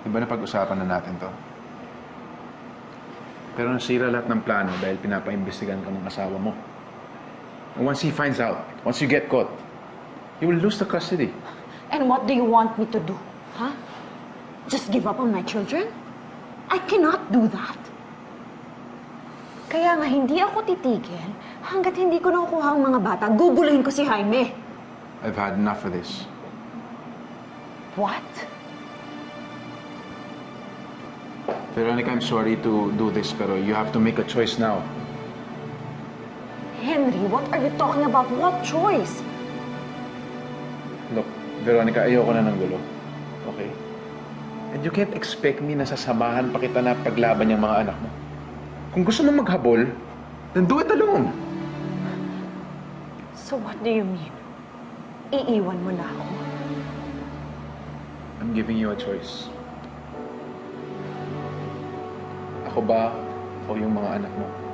Di ba napag-usapan na natin to? Pero nasira lahat ng plano dahil pinapaimbestigan ka ng asawa mo. And once he finds out, once you get caught, you will lose the custody. And what do you want me to do? Huh? Just give up on my children? I cannot do that. Kaya nga hindi ako titigil hanggat hindi ko nakukuha ang mga bata. Guguluhin ko si Jaime. I've had enough of this. What? Veronica, I'm sorry to do this, pero you have to make a choice now. Henry, what are you talking about? What choice? Look, Veronica, ayoko na ng gulo. Okay? And you can't expect me na sasamahan pa kita na paglaban yung mga anak mo. Kung gusto mo maghabol, then do it alone. So what do you mean? Iiwan mo na ako? I'm giving you a choice. Ako ba o yung mga anak mo?